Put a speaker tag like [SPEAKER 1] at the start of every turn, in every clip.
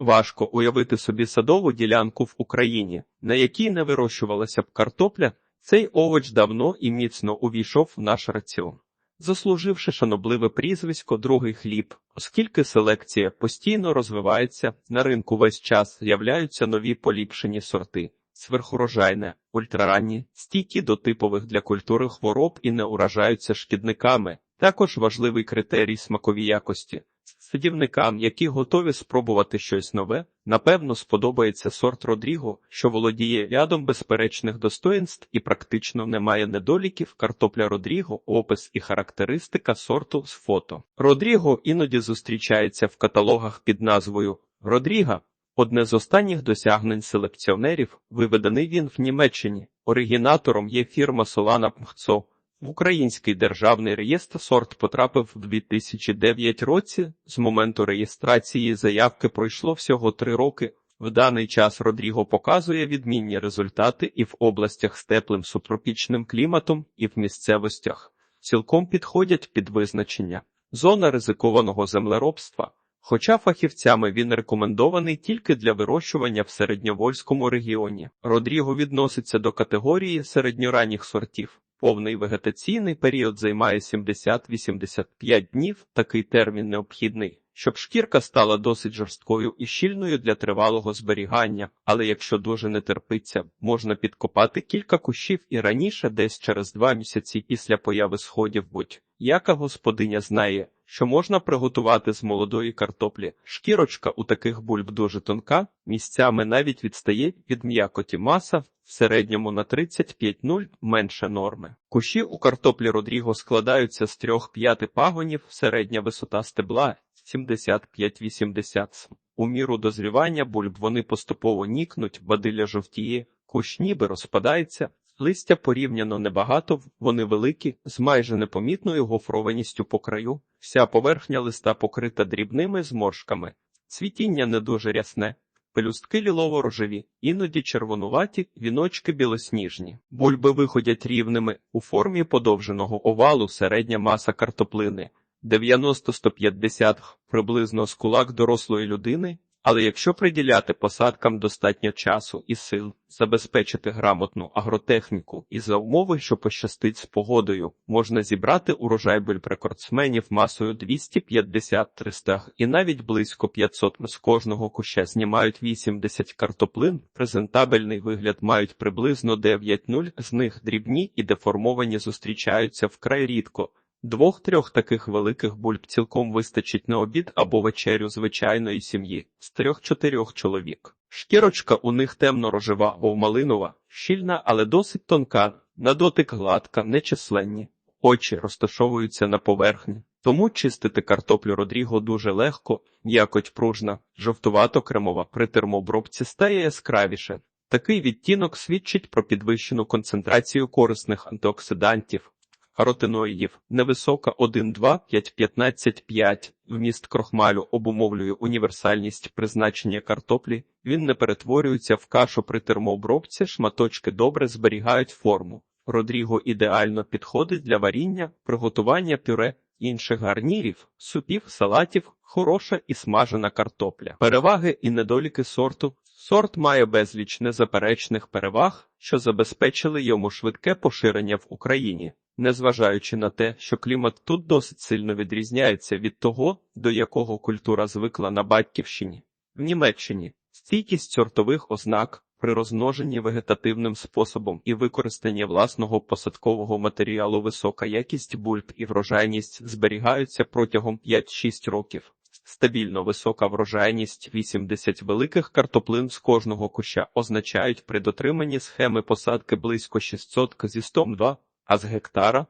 [SPEAKER 1] Важко уявити собі садову ділянку в Україні, на якій не вирощувалася б картопля. Цей овоч давно і міцно увійшов в наш раціон, заслуживши шанобливе прізвисько другий хліб, оскільки селекція постійно розвивається, на ринку весь час з'являються нові поліпшені сорти. Сверхурожайне, ультраранні, стійкі до типових для культури хвороб і не уражаються шкідниками. Також важливий критерій смакові якості. Садівникам, які готові спробувати щось нове, напевно, сподобається сорт Родріго, що володіє рядом безперечних достоїнств і практично не має недоліків. Картопля Родріго, опис і характеристика сорту з фото. Родріго іноді зустрічається в каталогах під назвою Родріга. Одне з останніх досягнень селекціонерів, виведений він в Німеччині. Оригінатором є фірма Solana Пхцо. В Український державний реєстр сорт потрапив в 2009 році. З моменту реєстрації заявки пройшло всього три роки. В даний час Родріго показує відмінні результати і в областях з теплим субтропічним кліматом, і в місцевостях. Цілком підходять під визначення. Зона ризикованого землеробства. Хоча фахівцями він рекомендований тільки для вирощування в середньовольському регіоні. Родріго відноситься до категорії середньоранніх сортів. Повний вегетаційний період займає 70-85 днів. Такий термін необхідний, щоб шкірка стала досить жорсткою і щільною для тривалого зберігання, але якщо дуже не терпиться, можна підкопати кілька кущів і раніше, десь через два місяці після появи сходів будь-яка господиня знає, що можна приготувати з молодої картоплі. Шкірочка у таких бульб дуже тонка, місцями навіть відстає від м'якоті маса в середньому на 35-0 менше норми. Кущі у картоплі Родріго складаються з трьох п'яти пагонів, середня висота стебла 75-80. У міру дозрівання бульб вони поступово нікнуть, бадилля жовтіє, кущ ніби розпадається, листя порівняно небагато, вони великі, з майже непомітною гофрованістю по краю, вся поверхня листа покрита дрібними зморшками, цвітіння не дуже рясне. Пелюстки лілово-рожеві, іноді червонуваті, віночки білосніжні. Бульби виходять рівними у формі подовженого овалу середня маса картоплини 90-150 приблизно з кулак дорослої людини, але якщо приділяти посадкам достатньо часу і сил, забезпечити грамотну агротехніку і за умови, що пощастить з погодою, можна зібрати урожай бульб-рекордсменів масою 250-300 і навіть близько 500 з кожного куща знімають 80 картоплин, презентабельний вигляд мають приблизно 9-0, з них дрібні і деформовані зустрічаються вкрай рідко. Двох-трьох таких великих бульб цілком вистачить на обід або вечерю звичайної сім'ї з трьох-чотирьох чоловік. Шкірочка у них темно-рожева або малинова, щільна, але досить тонка, на дотик гладка, нечисленні. Очі розташовуються на поверхні. Тому чистити картоплю Родріго дуже легко, якоть пружна, жовтувато-кремова при термообробці стає яскравіше. Такий відтінок свідчить про підвищену концентрацію корисних антиоксидантів, каротиноїдів, невисока 1, 2, 5, 15, 5. Вміст крохмалю обумовлює універсальність призначення картоплі, він не перетворюється в кашу при термообробці, шматочки добре зберігають форму. Родріго ідеально підходить для варіння, приготування пюре, інших гарнірів, супів, салатів, хороша і смажена картопля. Переваги і недоліки сорту. Сорт має безліч незаперечних переваг, що забезпечили йому швидке поширення в Україні незважаючи на те, що клімат тут досить сильно відрізняється від того, до якого культура звикла на батьківщині. В Німеччині стійкість сортових ознак при розмноженні вегетативним способом і використанні власного посадкового матеріалу висока якість бульб і врожайність зберігаються протягом 5-6 років. Стабільно висока врожайність 80 великих картоплин з кожного куща означають при дотриманні схеми посадки близько 600 зі 102 а з гектара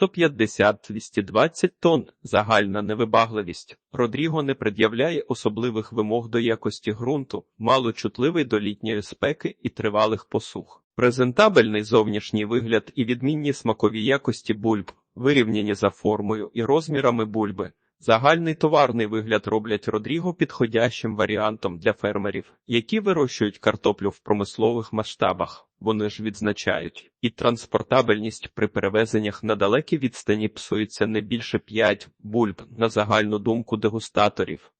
[SPEAKER 1] 150-220 тонн загальна невибагливість. Родріго не пред'являє особливих вимог до якості ґрунту, мало чутливий до літньої спеки і тривалих посух. Презентабельний зовнішній вигляд і відмінні смакові якості бульб, вирівняні за формою і розмірами бульби. Загальний товарний вигляд роблять Родріго підходящим варіантом для фермерів, які вирощують картоплю в промислових масштабах. Вони ж відзначають, і транспортабельність при перевезеннях на далекі відстані псується не більше 5 бульб на загальну думку дегустаторів.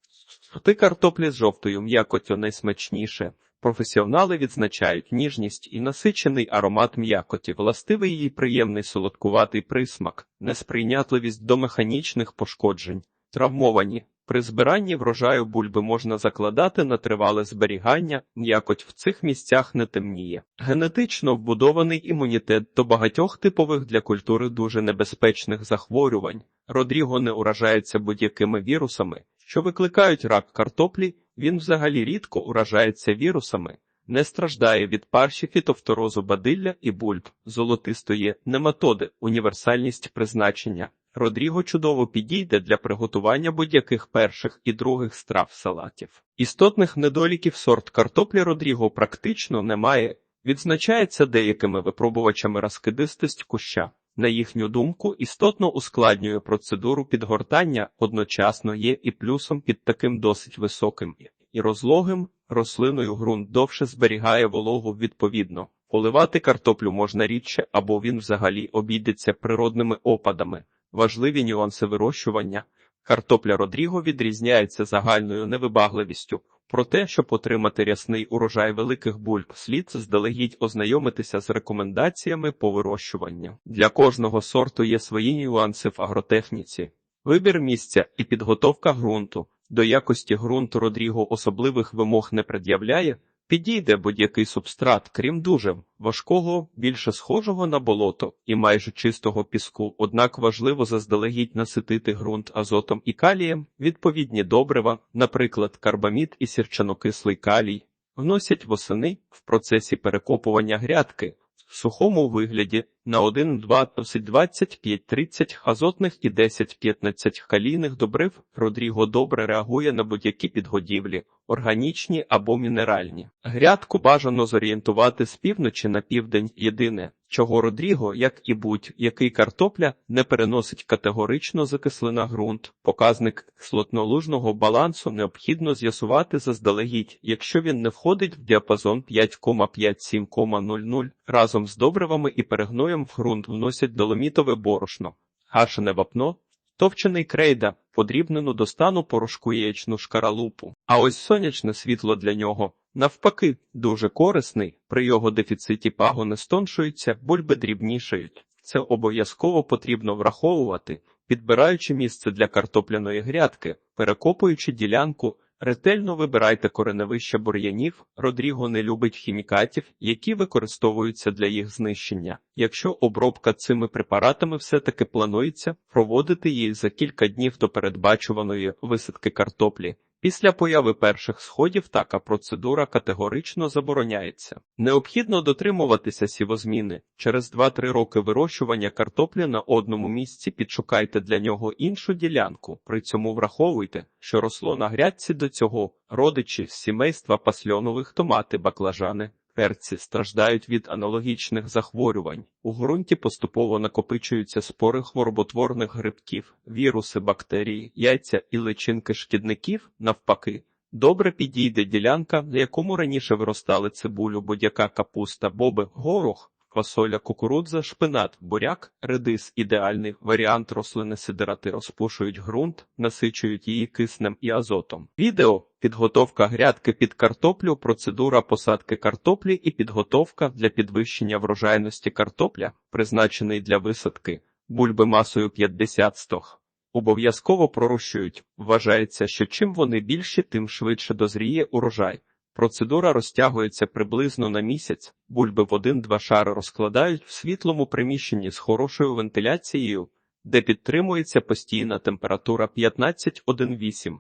[SPEAKER 1] Сорти картоплі з жовтою м'якоттю найсмачніше. Професіонали відзначають ніжність і насичений аромат м'якоті, властивий її приємний солодкуватий присмак, несприйнятливість до механічних пошкоджень, травмовані. При збиранні врожаю бульби можна закладати на тривале зберігання, м'якоть в цих місцях не темніє. Генетично вбудований імунітет до багатьох типових для культури дуже небезпечних захворювань. Родріго не уражається будь-якими вірусами, що викликають рак картоплі, він взагалі рідко уражається вірусами, не страждає від парші фітофторозу бадилля і бульб, золотистої нематоди, універсальність призначення. Родріго чудово підійде для приготування будь-яких перших і других страв салатів. Істотних недоліків сорт картоплі Родріго практично немає, відзначається деякими випробувачами розкидистость куща. На їхню думку, істотно ускладнює процедуру підгортання, одночасно є і плюсом під таким досить високим і розлогим рослиною ґрунт довше зберігає вологу відповідно. Поливати картоплю можна рідше або він взагалі обійдеться природними опадами. Важливі нюанси вирощування. Картопля Родріго відрізняється загальною невибагливістю. Про те, щоб отримати рясний урожай великих бульб, слід здалегідь ознайомитися з рекомендаціями по вирощуванню. Для кожного сорту є свої нюанси в агротехніці, вибір місця і підготовка ґрунту. До якості ґрунту Родріго особливих вимог не пред'являє, підійде будь-який субстрат, крім дуже важкого, більше схожого на болото і майже чистого піску. Однак важливо заздалегідь наситити ґрунт азотом і калієм, відповідні добрива, наприклад, карбамід і сірчанокислий калій, вносять восени в процесі перекопування грядки. В сухому вигляді на 1, 2, 25, 30 азотних і 10-15 калійних добрив Родріго добре реагує на будь-які підгодівлі, органічні або мінеральні. Грядку бажано зорієнтувати з півночі на південь єдине, чого Родріго, як і будь-який картопля, не переносить категорично закислена ґрунт. Показник кислотно-лужного балансу необхідно з'ясувати заздалегідь, якщо він не входить в діапазон 5,5-7,00 разом з добривами і перегноєм в ґрунт вносять доломітове борошно, гашене вапно, товчений крейда, подрібнену до стану порошку яєчну шкаралупу. А ось сонячне світло для нього, навпаки, дуже корисний, при його дефіциті пагони стоншуються, бульби дрібнішають. Це обов'язково потрібно враховувати, підбираючи місце для картопляної грядки, перекопуючи ділянку. Ретельно вибирайте кореневища бур'янів. Родріго не любить хімікатів, які використовуються для їх знищення. Якщо обробка цими препаратами все-таки планується, проводити її за кілька днів до передбачуваної висадки картоплі. Після появи перших сходів така процедура категорично забороняється. Необхідно дотримуватися сівозміни. Через 2-3 роки вирощування картоплі на одному місці підшукайте для нього іншу ділянку. При цьому враховуйте, що росло на грядці до цього родичі з сімейства пасльонових томати, баклажани. Перці страждають від аналогічних захворювань. У ґрунті поступово накопичуються спори хвороботворних грибків, віруси, бактерії, яйця і личинки шкідників, навпаки. Добре підійде ділянка, на якому раніше виростали цибулю, будь-яка капуста, боби, горох, фасоля, кукурудза, шпинат, буряк, редис ідеальний варіант рослини сидирати розпушують ґрунт, насичують її киснем і азотом. Відео Підготовка грядки під картоплю, процедура посадки картоплі і підготовка для підвищення врожайності картопля, призначений для висадки, бульби масою 50 стог. Обов'язково пророщують. Вважається, що чим вони більші, тим швидше дозріє урожай. Процедура розтягується приблизно на місяць, бульби в один-два шари розкладають в світлому приміщенні з хорошою вентиляцією, де підтримується постійна температура 15-1,8.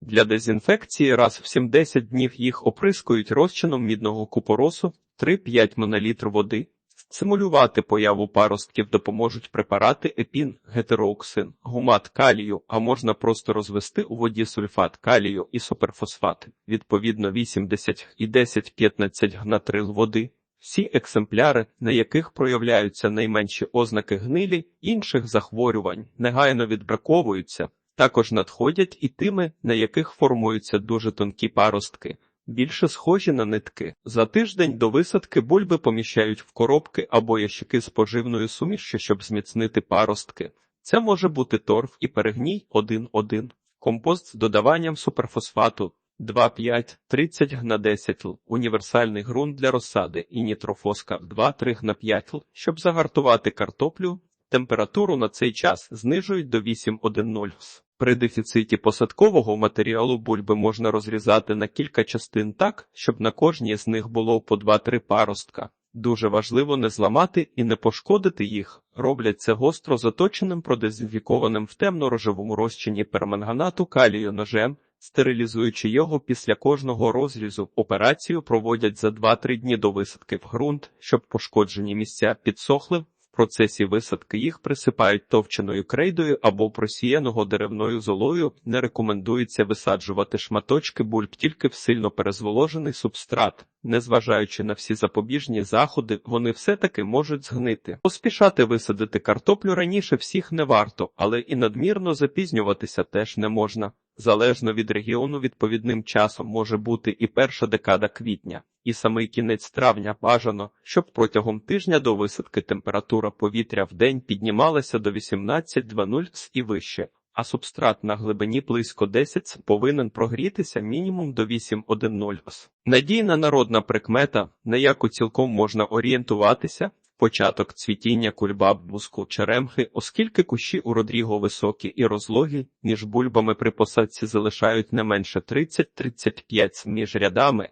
[SPEAKER 1] Для дезінфекції раз в 70 днів їх оприскують розчином мідного купоросу 3-5 мл води. Симулювати появу паростків допоможуть препарати епін, гетерооксин, гумат калію, а можна просто розвести у воді сульфат калію і суперфосфат, відповідно 80 і 10-15 гнатрил води. Всі екземпляри, на яких проявляються найменші ознаки гнилі, інших захворювань, негайно відбраковуються. Також надходять і тими, на яких формуються дуже тонкі паростки, більше схожі на нитки. За тиждень до висадки бульби поміщають в коробки або ящики з поживною сумішчю, щоб зміцнити паростки. Це може бути торф і перегній 1-1. компост з додаванням суперфосфату 2,5-30 г на 10 л, універсальний ґрунт для розсади і нітрофоска 2-3 г на 5 л. Щоб загартувати картоплю, температуру на цей час знижують до 8,1,0 С. При дефіциті посадкового матеріалу бульби можна розрізати на кілька частин так, щоб на кожній з них було по 2-3 паростка. Дуже важливо не зламати і не пошкодити їх. Роблять це гостро заточеним продезінфікованим в темно-рожевому розчині перманганату калію ножем, стерилізуючи його після кожного розрізу. Операцію проводять за 2-3 дні до висадки в ґрунт, щоб пошкоджені місця підсохли. Процесі висадки їх присипають товченою крейдою або просіяного деревною золою. Не рекомендується висаджувати шматочки бульб тільки в сильно перезволожений субстрат. Незважаючи на всі запобіжні заходи, вони все-таки можуть згнити. Поспішати висадити картоплю раніше всіх не варто, але і надмірно запізнюватися теж не можна. Залежно від регіону, відповідним часом може бути і перша декада квітня, і самий кінець травня бажано, щоб протягом тижня до висадки температура повітря в день піднімалася до 18-20 С і вище, а субстрат на глибині близько 10 повинен прогрітися мінімум до 8-1,0 С. Надійна народна прикмета, на яку цілком можна орієнтуватися, початок цвітіння кульбаб буску черемхи, оскільки кущі у Родріго високі і розлогі, між бульбами при посадці залишають не менше 30-35 см між рядами.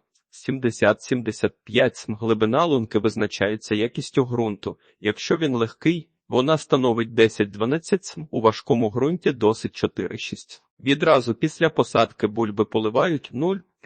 [SPEAKER 1] 70-75 см глибина лунки визначається якістю ґрунту. Якщо він легкий, вона становить 10-12 см, у важкому ґрунті досить 4-6. Відразу після посадки бульби поливають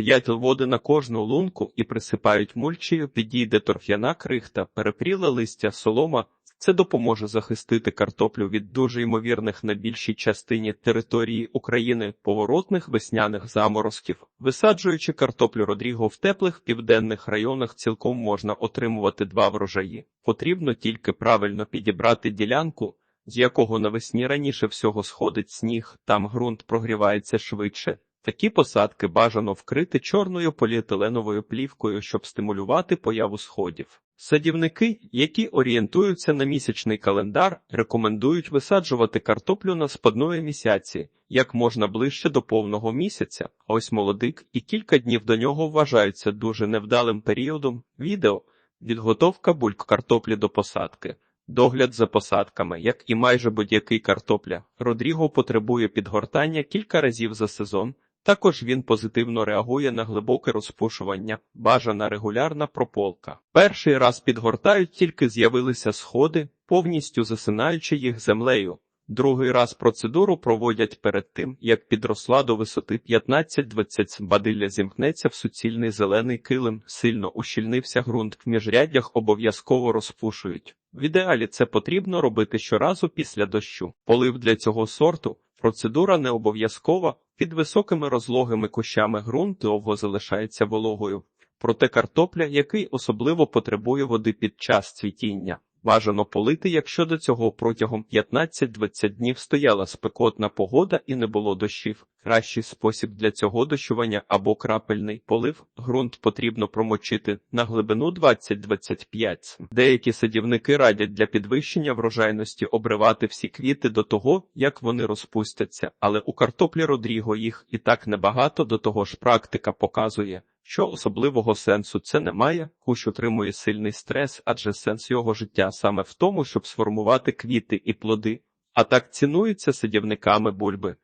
[SPEAKER 1] 0,5 води на кожну лунку і присипають мульчею, підійде торф'яна крихта, перепріле листя, солома. Це допоможе захистити картоплю від дуже ймовірних на більшій частині території України поворотних весняних заморозків. Висаджуючи картоплю Родріго в теплих південних районах, цілком можна отримувати два врожаї. Потрібно тільки правильно підібрати ділянку, з якого навесні раніше всього сходить сніг, там ґрунт прогрівається швидше. Такі посадки бажано вкрити чорною поліетиленовою плівкою, щоб стимулювати появу сходів. Садівники, які орієнтуються на місячний календар, рекомендують висаджувати картоплю на спадної місяці як можна ближче до повного місяця. А ось молодик і кілька днів до нього вважаються дуже невдалим періодом. Відео відготовка бульк картоплі до посадки. Догляд за посадками, як і майже будь-який картопля, Родріго потребує підгортання кілька разів за сезон. Також він позитивно реагує на глибоке розпушування, бажана регулярна прополка. Перший раз підгортають, тільки з'явилися сходи, повністю засинаючи їх землею. Другий раз процедуру проводять перед тим, як підросла до висоти 15-20 бадилля зімкнеться в суцільний зелений килим, сильно ущільнився ґрунт, в міжряддях обов'язково розпушують. В ідеалі це потрібно робити щоразу після дощу. Полив для цього сорту процедура не обов'язкова, під високими розлогими кущами ґрунт довго залишається вологою. Проте картопля, який особливо потребує води під час цвітіння. Бажано полити, якщо до цього протягом 15-20 днів стояла спекотна погода і не було дощів. Кращий спосіб для цього дощування або крапельний полив. Ґрунт потрібно промочити на глибину 20-25 Деякі садівники радять для підвищення врожайності обривати всі квіти до того, як вони розпустяться, але у картоплі Родріго їх і так небагато, до того ж практика показує що особливого сенсу це не має, кущ отримує сильний стрес, адже сенс його життя саме в тому, щоб сформувати квіти і плоди, а так цінується садівниками бульби.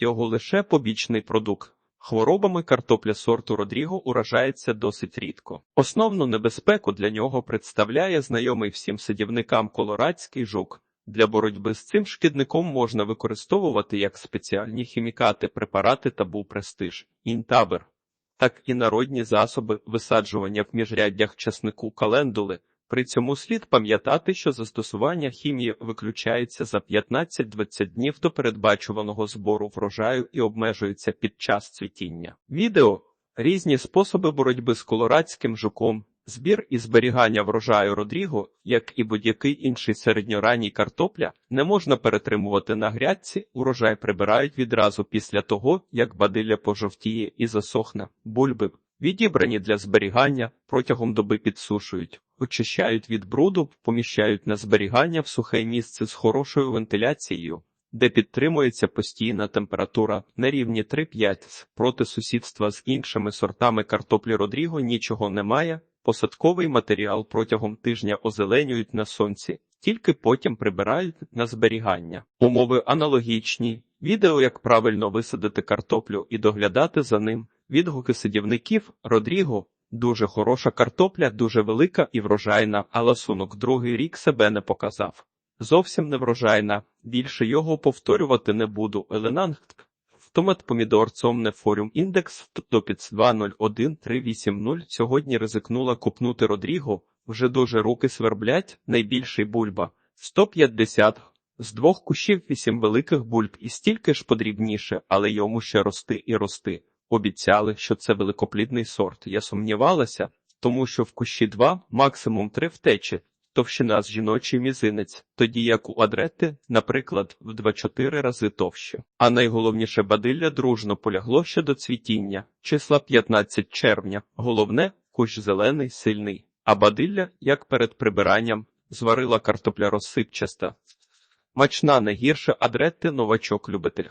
[SPEAKER 1] Його лише побічний продукт. Хворобами картопля сорту Родріго уражається досить рідко. Основну небезпеку для нього представляє знайомий всім садівникам колорадський жук. Для боротьби з цим шкідником можна використовувати як спеціальні хімікати, препарати табу престиж, інтабер так і народні засоби висаджування в міжряддях часнику календули. При цьому слід пам'ятати, що застосування хімії виключається за 15-20 днів до передбачуваного збору врожаю і обмежується під час цвітіння. Відео різні способи боротьби з колорадським жуком. Збір і зберігання врожаю Родріго, як і будь-який інший середньоранній картопля, не можна перетримувати на грядці, урожай прибирають відразу після того, як бадилля пожовтіє і засохне, бульби, відібрані для зберігання, протягом доби підсушують, очищають від бруду, поміщають на зберігання в сухе місце з хорошою вентиляцією. де підтримується постійна температура на рівні 3-5. Проти сусідства з іншими сортами картоплі Родріго нічого немає. Посадковий матеріал протягом тижня озеленюють на сонці, тільки потім прибирають на зберігання. Умови аналогічні. Відео, як правильно висадити картоплю і доглядати за ним. Відгуки садівників Родріго. Дуже хороша картопля, дуже велика і врожайна, а ласунок другий рік себе не показав. Зовсім не врожайна. Більше його повторювати не буду. Еленанг. Томат помідор цомне форум індекс топіц 201380 сьогодні ризикнула купнути Родріго, вже дуже руки сверблять, найбільший бульба 150, з двох кущів вісім великих бульб і стільки ж подрібніше, але йому ще рости і рости. Обіцяли, що це великоплідний сорт. Я сумнівалася, тому що в кущі два, максимум три втечі, товщина з жіночий мізинець, тоді як у адрети, наприклад, в 2-4 рази товще. А найголовніше бадилля дружно полягло ще до цвітіння, числа 15 червня. Головне, кущ зелений, сильний, а бадилля, як перед прибиранням, зварила картопля розсипчаста. Мачна не гірше адрети новачок любитель.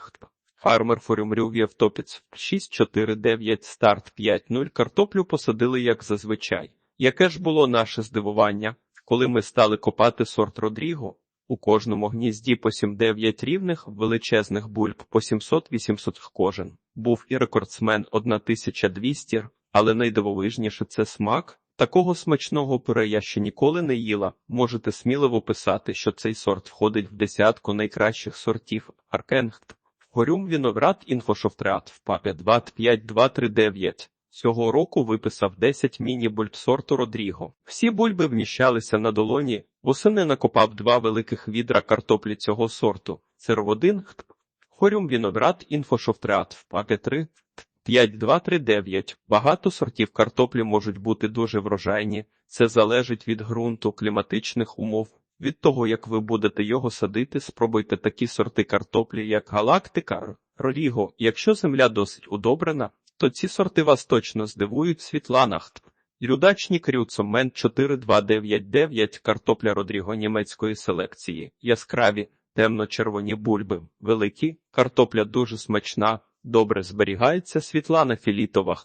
[SPEAKER 1] Фармер Форюмрюв'єв Топіц 649 старт 5-0 картоплю посадили як зазвичай. Яке ж було наше здивування, коли ми стали копати сорт Родріго? У кожному гнізді по 7-9 рівних величезних бульб по 700-800 кожен. Був і рекордсмен 1200, але найдивовижніше це смак. Такого смачного пюре я ще ніколи не їла. Можете сміливо писати, що цей сорт входить в десятку найкращих сортів Аркенгт. Горюм Віноград Інфошофтреат в папі 25239. Цього року виписав 10 міні-бульб сорту Родріго. Всі бульби вміщалися на долоні. Восени накопав два великих відра картоплі цього сорту. Церводин Хорюм Віноград Інфошофтреат в папі 3 5239. Багато сортів картоплі можуть бути дуже врожайні. Це залежить від ґрунту, кліматичних умов. Від того, як ви будете його садити, спробуйте такі сорти картоплі, як галактика, роріго. Якщо земля досить удобрена, то ці сорти вас точно здивують Світланахт. Рюдачні крюцомен 4299 картопля Родріго німецької селекції, яскраві, темно-червоні бульби, великі, картопля дуже смачна, добре зберігається Світлана Філітова.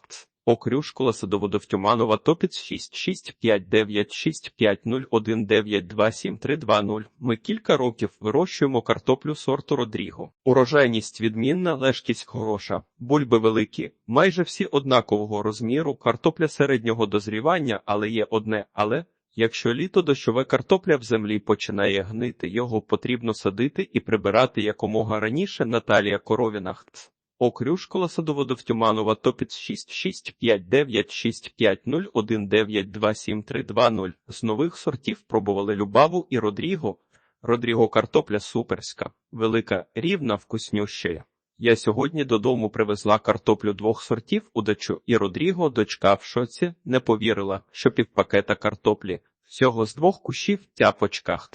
[SPEAKER 1] Окрюшкула Садоводовтюманова Топіц 665965019273220. Ми кілька років вирощуємо картоплю сорту Родріго. Урожайність відмінна, лежкість хороша, бульби великі, майже всі однакового розміру, картопля середнього дозрівання, але є одне але. Якщо літо дощове картопля в землі починає гнити, його потрібно садити і прибирати якомога раніше Наталія Коровіна. Окрюшкола Садоводовтюманова Топіц 665965019273220. З нових сортів пробували Любаву і Родріго. Родріго картопля суперська, велика, рівна, вкуснюща. Я сьогодні додому привезла картоплю двох сортів у дачу, і Родріго, дочка в шоці, не повірила, що півпакета картоплі. Всього з двох кущів тяпочках.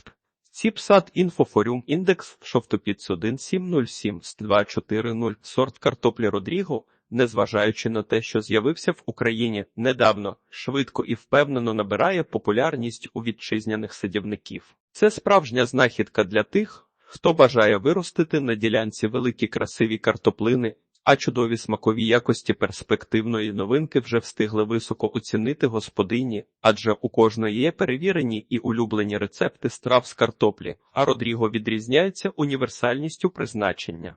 [SPEAKER 1] Сіпсад інфофорум індекс шовтопіц 1707 з 240 сорт картоплі Родріго, незважаючи на те, що з'явився в Україні недавно, швидко і впевнено набирає популярність у вітчизняних садівників. Це справжня знахідка для тих, хто бажає виростити на ділянці великі красиві картоплини, а чудові смакові якості перспективної новинки вже встигли високо оцінити господині, адже у кожної є перевірені і улюблені рецепти страв з картоплі, а Родріго відрізняється універсальністю призначення.